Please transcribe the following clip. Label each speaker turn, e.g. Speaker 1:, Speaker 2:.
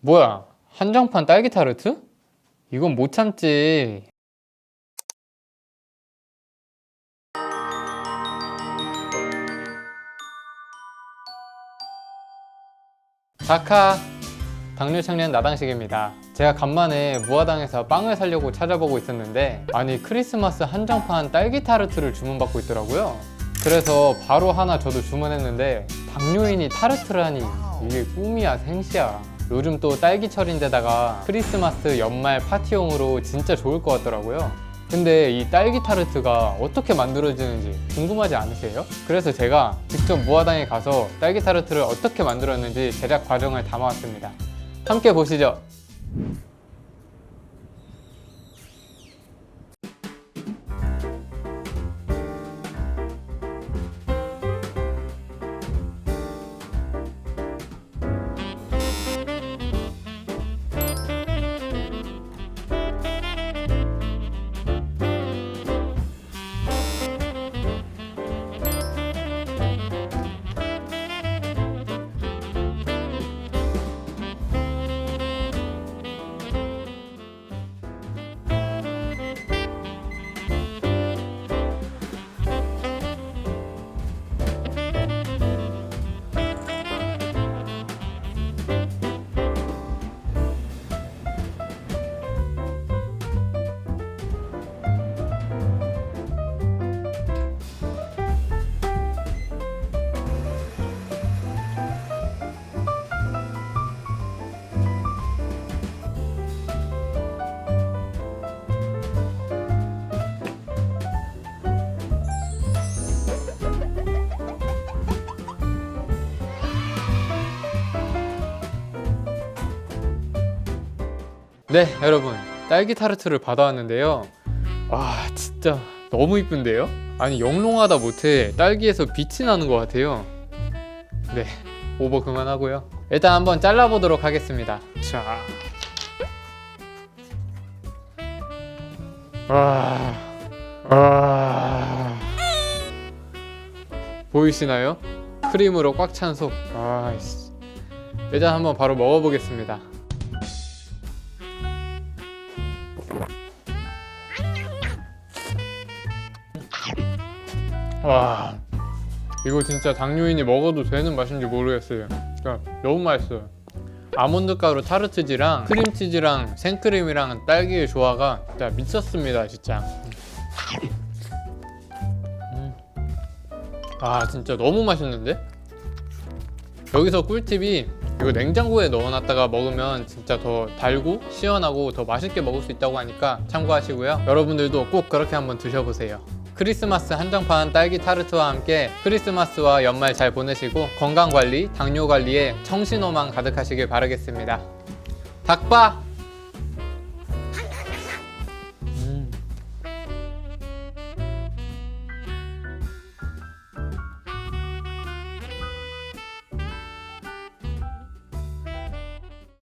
Speaker 1: 뭐야? 한정판 딸기 타르트? 이건 못 참지. 자카 당뇨 청년 나당식입니다. 제가 간만에 무화당에서 빵을 사려고 찾아보고 있었는데 아니 크리스마스 한정판 딸기 타르트를 주문받고 있더라고요. 그래서 바로 하나 저도 주문했는데 당뇨인이 타르트라니 이게 꿈이야 생시야. 요즘 또 딸기철인데다가 크리스마스 연말 파티용으로 진짜 좋을 것 같더라고요. 근데 이 딸기 타르트가 어떻게 만들어지는지 궁금하지 않으세요? 그래서 제가 직접 무화당에 가서 딸기 타르트를 어떻게 만들었는지 제작 과정을 담아왔습니다. 함께 보시죠. 네, 여러분. 딸기 타르트를 받아왔는데요. 와, 진짜 너무 이쁜데요? 아니, 영롱하다 못해 딸기에서 빛이 나는 것 같아요. 네, 오버 그만하고요. 일단 한번 잘라보도록 하겠습니다. 자. 와. 와. 보이시나요? 크림으로 꽉 찬 속. 아이씨. 일단 한번 바로 먹어보겠습니다. 와 이거 진짜 당뇨인이 먹어도 되는 맛인지 모르겠어요 그러니까 너무 맛있어요 아몬드 가루 타르트지랑 크림치즈랑 생크림이랑 딸기의 조화가 진짜 미쳤습니다 진짜 음. 아 진짜 너무 맛있는데? 여기서 꿀팁이 이거 냉장고에 넣어놨다가 먹으면 진짜 더 달고 시원하고 더 맛있게 먹을 수 있다고 하니까 참고하시고요. 여러분들도 꼭 그렇게 한번 드셔보세요. 크리스마스 한정판 딸기 타르트와 함께 크리스마스와 연말 잘 보내시고 건강관리, 당뇨관리에 청신호망 가득하시길 바라겠습니다. 닭바!